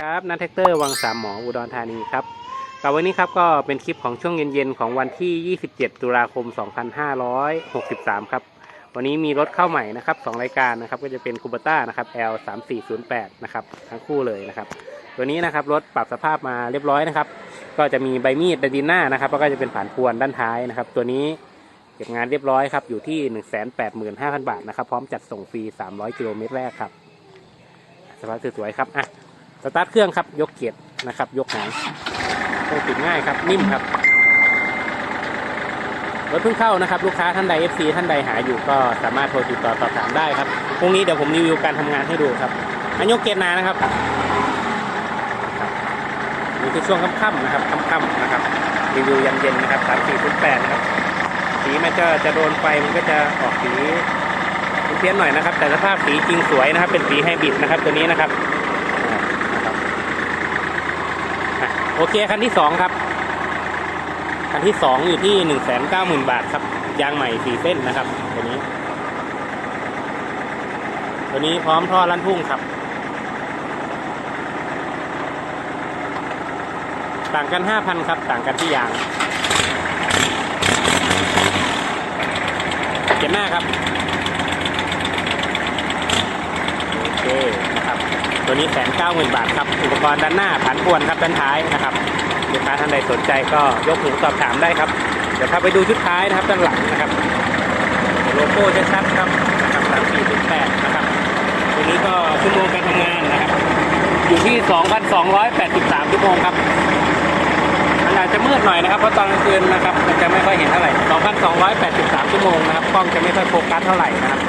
ครับนัทแท็กเตอร์วังสามหมออุดรธานีครับกับวันนี้ครับก็เป็นคลิปของช่วงเย็นๆ ของวันที่ 27 ตุลาคม 2563 ครับ วันนี้มีรถเข้าใหม่นะครับสองรายการนะครับ ก็จะเป็นคูเบต้านะครับ L 3 4 0 8นะครับ ทั้งคู่เลยนะครับ ตัวนี้นะครับรถปรับสภาพมาเรียบร้อยนะครับ ก็จะมีใบมีดดินหน้านะครับ แล้วก็จะเป็นผ่านพวนด้านท้ายนะครับ ตัวนี้เก็บงานเรียบร้อยครับ อยู่ที่ 185,000 บาทนะครับ พร้อมจัดส่งฟรี 300 กิโลเมตรแรกครับ สภาพสวยๆครับอะ สตาร์ทเครื่องครับยกเกียร์นะครับ ยกหางโอ้ติดง่ายครับ นิ่มครับรถเพิ่งเข้านะครับ ลูกค้าท่านใด FC ท่านใดหาอยู่ก็สามารถโทรติดต่อสอบถามได้ครับพรุ่งนี้เดี๋ยวผมรีวิวการทำงานให้ดูครับอันยกเกียร์นานะครับนี่คือช่วงค่ำๆนะครับค่ำๆนะครับรีวิวยันเย็นนะครับสามสี่แปดนะครับสีมันจะจะโดนไฟมันก็จะออกสีเพี้ยนหน่อยนะครับ แต่สภาพสีจริงสวยนะครับ เป็นสีไฮบริดนะครับตัวนี้นะครับอ่านะครับอะ โอเคคันที่สองครับ คันที่สองอยู่ที่หนึ่งแสนเก้าหมื่นบาทครับ ยางใหม่สี่เส้นนะครับ ตัวนี้ ตัวนี้พร้อมท่อลั่นทุ่งครับ ต่างกันห้าพันครับ ต่างกันที่ยางเก็บหน้าครับ โอเคนะครับ ตัวนี้แสนเก้าหมื่นบาทครับ อุปกรณ์ด้านหน้าผันพวนครับด้านท้ายนะครับลูกค้าท่านใดสนใจก็ยกหูสอบถามได้ครับ เดี๋ยวพาไปดูชุดท้ายนะครับด้านหลังนะครับโลโก้ชัดๆครับนะครับสามสี่ถึงแปดนะครับ ตัวนี้ก็ชั่วโมงการทำงานนะครับ อยู่ที่2,283ชั่วโมงครับมันอาจจะมืดหน่อยนะครับเพราะตอนกลางคืนนะครับมันจะไม่ค่อยเห็นเท่าไหร่2,283ชั่วโมงนะครับกล้องจะไม่ค่อยโฟกัสเท่าไหร่นะครับ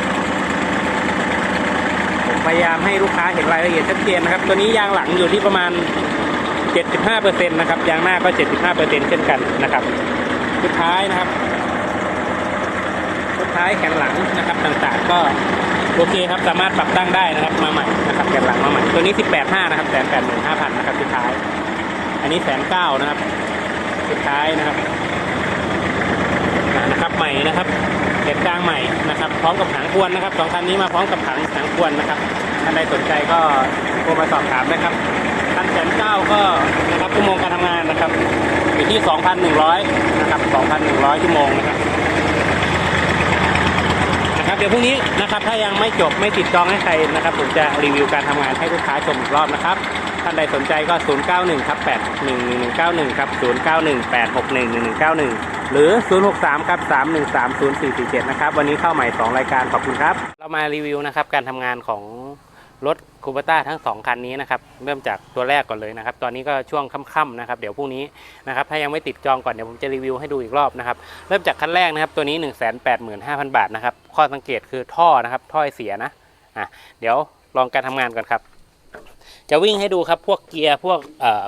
พยายามให้ลูกค้าเห็นรายละเอียดชัดเจนนะครับ ตัวนี้ยางหลังอยู่ที่ประมาณ 75%นะครับยางหน้าก็ 75%เช่นกันนะครับสุดท้ายนะครับสุดท้ายแขนหลังนะครับต่างๆ ก็โอเคครับสามารถปรับตั้งได้นะครับมาใหม่นะครับแขนหลังมาใหม่ตัวนี้ 18.5นะครับแสนแปดหมื่นห้าพันนะครับสุดท้าย อันนี้แสนเก้านะครับสุดท้ายนะครับอ่านะครับ ใหม่นะครับเด็ดกลางใหม่นะครับ พร้อมกับหางควนนะครับสองคันนี้มาพร้อมกับหางหางควนนะครับท่านใดสนใจก็โทรมาสอบถามนะครับคันแสนเก้าก็นะครับชั่วโมงการทำงานนะครับอยู่ที่2,100นหนึ่งร้อยนะครับ2,100ชั่วโมงนะครับนะครับเดี๋ยวพรุ่งนี้นะครับถ้ายังไม่จบไม่ติดจองให้ใครนะครับผมจะรีวิวการทำงานให้ลูกค้าชมอีกรอบนะครับท่านใดสนใจก็ 091ครับ861ครับ091 861 1191 หรือ 063ครับ313 0447นะครับวันนี้เข้าใหม่ 2 รายการขอบคุณครับ เรามารีวิวนะครับการทำงานของรถคูเปต้าทั้ง 2 คันนี้นะครับเริ่มจากตัวแรกก่อนเลยนะครับ ตอนนี้ก็ช่วงค่ำๆนะครับ เดี๋ยวพรุ่งนี้นะครับถ้ายังไม่ติดจองก่อนเดี๋ยวผมจะรีวิวให้ดูอีกรอบนะครับ เริ่มจากคันแรกนะครับ ตัวนี้ 185,000 บาทนะครับ ข้อสังเกตคือท่อนะครับท่อเสียนะอะเดี๋ยวลองการทำงานก่อนครับ จะวิ่งให้ดูครับพวกเกียร์พวก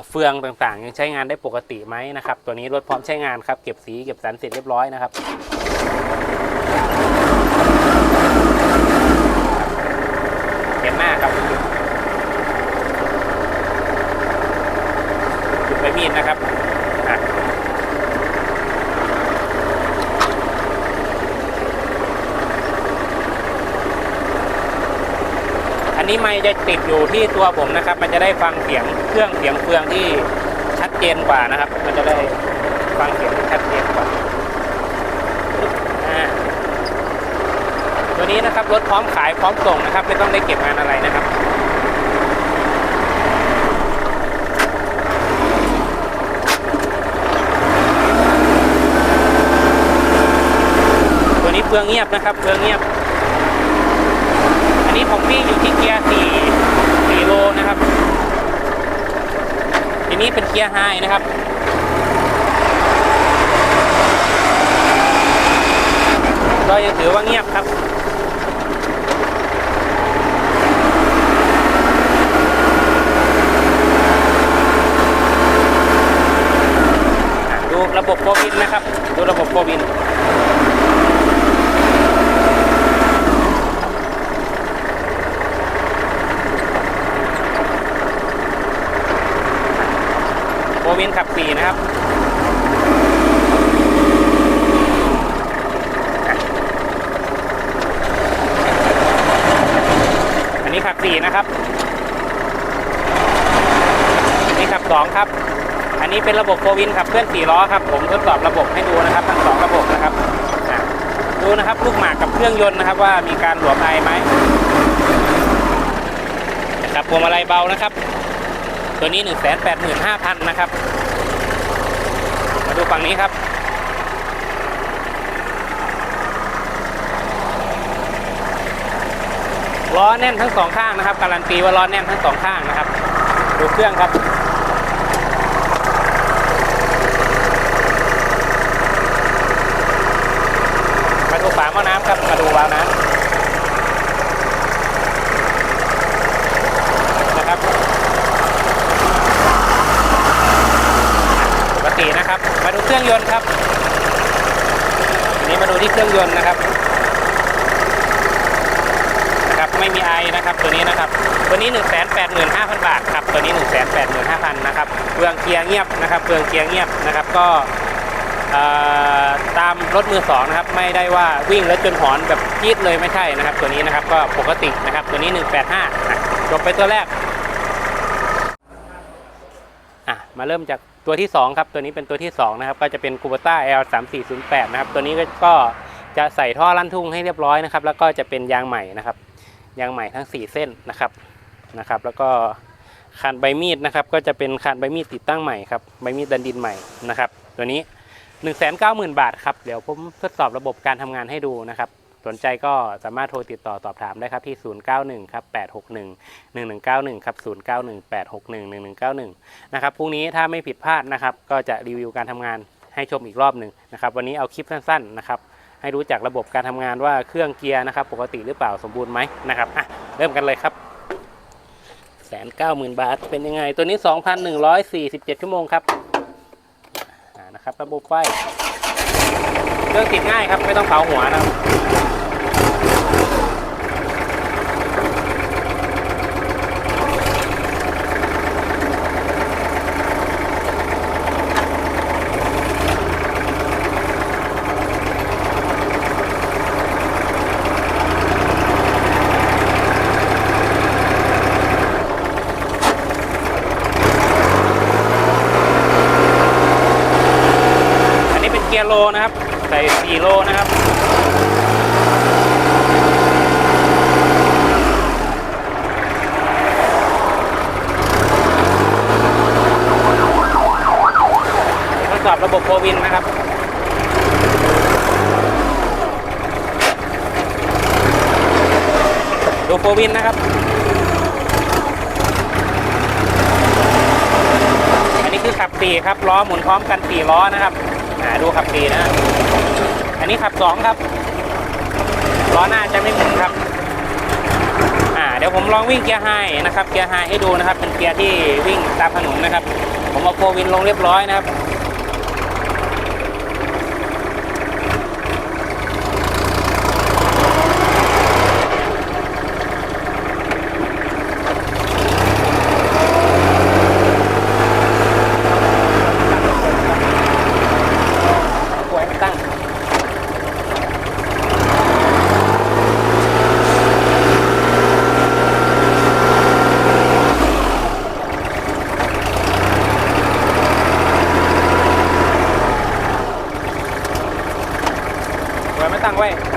เฟืองต่างๆ ยังใช้งานได้ปกติไหมนะครับ ตัวนี้รถพร้อมใช้งานครับ เก็บสีเก็บสันเสร็จเรียบร้อยนะครับ เห็นหน้าครับจุดใบมีดนะครับอะอั นี้ไม่จะติดอยู่ที่ตัวผมนะครับ มันจะได้ฟังเสียงเครื่องเสียงเฟืองที่ชัดเจนกว่านะครับ มันจะได้ฟังเสียงที่ชัดเจนกว่าอ่าตัวนี้นะครับรถพร้อมขายพร้อมส่งนะครับ ไม่ต้องได้เก็บงานอะไรนะครับตัวนี้เฟืองเงียบนะครับเฟืองเงียบ อันนี้ผมวิ่งอยู่ที่เกียร์สี่สี่โลนะครับทีนี้เป็นเกียร์ไฮนะครับก็ยังถือว่าเงียบครับดูระบบโฟบินนะครับ ดูระบบโฟบิน โฟบินขับสี่นะครับ อันนี้ขับสี่นะครับน,นี่ขับสองครับ อันนี้เป็นระบบโฟวินขับเคลื่อนสี่ล้อครับ ผมทดสอบระบบให้ดูนะครับ ทั้งสองระบบนะครับ ดูนะครับลูกหมากกับเครื่องยนต์นะครับ ว่ามีการหลวมไอไหมนะครับพวงมาลัยเบานะครับ ตัวนี้1 8 5 0 0 0นะครับ ดูฝั่งนี้ครับล้อแน่นทั้งสองข้างนะครับ การันตีว่าล้อแน่นทั้งสองข้างนะครับ ดูเครื่องครับ มาดูฝาหม้อน้ำครับ มาดูวาล์วน้ำนะครับ ปกตินะครับ มาดู เครื่องยนต์ครับอันนี้มาดูที่เครื่องยนต์นะครับนะครับไม่มีไอนะครับตัวนี้นะครับ ตัวนี้ 1 8 5 0 0 0 บาทครับตัวนี้ 1 8 5 0 0 0นะครับเปลืองเกียร์เงียบนะครับเปลืองเกียร์เงียบนะครับก็ตามรถมือสองนะครับไม่ได้ว่าวิ่งแล้วจนหอนแบบจี๊ดเลยไม่ใช่นะครับ ตัวนี้นะครับก็ปกตินะครับตัวนี้ 185จบไปตัวแรกอะมาเริ่มจาก ตัวที่ 2 ครับ ตัวนี้เป็นตัวที่ 2 นะครับ ก็จะเป็น Kubota L 3 4 0 8นะครับ ตัวนี้ก็ก็จะใส่ท่อลั่นทุ่งให้เรียบร้อยนะครับ แล้วก็จะเป็นยางใหม่นะครับ ยางใหม่ทั้ง 4 เส้นนะครับนะครับ แล้วก็คานใบมีดนะครับ ก็จะเป็นคานใบมีดติดตั้งใหม่ครับ ใบมีดดันดินใหม่นะครับ ตัวนี้ 1 9 0 0 0 0 บาทครับ เดี๋ยวผมทดสอบระบบการทำงานให้ดูนะครับ สนใจก็สามารถโทรติดต่อสอบถามได้ครับที่ 091ครับ861 1191ครับ091 861 1191นะครับพรุ่งนี้ถ้าไม่ผิดพลาดนะครับ ก็จะรีวิวการทำงานให้ชมอีกรอบหนึ่งนะครับวันนี้เอาคลิปสั้นๆนะครับให้รู้จักระบบการทำงานว่าเครื่องเกียร์นะครับ ปกติหรือเปล่าสมบูรณ์ไหมนะครับอะเริ่มกันเลยครับแสนเก้าหมื่นบาทเป็นยังไง ตัวนี้2,147ชั่วโมงครับนะครับระบบไฟเครื่องติดง่ายครับไม่ต้องเผาหัวนะครับ อั นะครับ ใส่4โลนะครับ ทดสอบระบบโฟวินนะครับดูโฟวินนะครับ อันนี้คือขับ4ครับล้อหมุนพร้อมกัน4ล้อนะครับาดูขับ4นะ อันนี้ขับ2ครับล้อหน้าจะไม่หมุนครับอ่าเดี๋ยวผมลองวิ่งเกียร์ไฮนะครับ เกียร์ไฮให้ดูนะครับ เป็นเกียร์ที่วิ่งตามถนนนะครับ ผมเอาโฟวินลงเรียบร้อยนะครับ ป่ว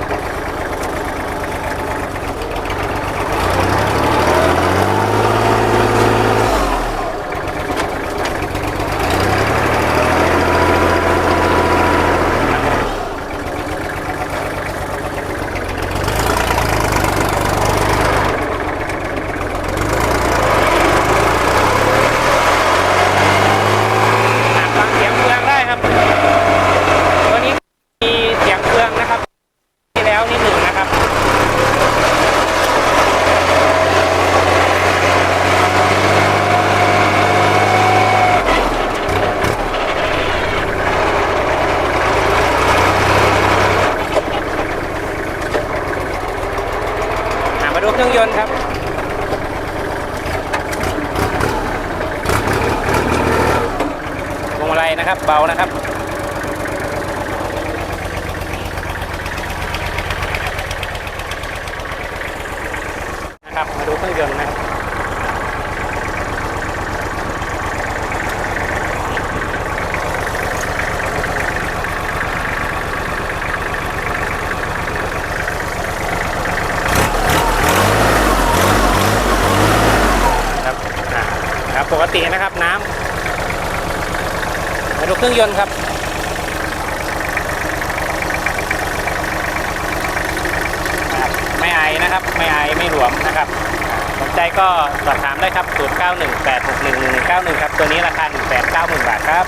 ื่องยนต์นะครับครับปกตินะครับน้ำมาดูเครื่องยนต์ครับไม่ไอนะครับ ไม่ไอไม่หลวมนะครับ ใจก็สอบถามได้ครับ 0918611191 ครับ ตัวนี้ราคา190,000 บาทครับ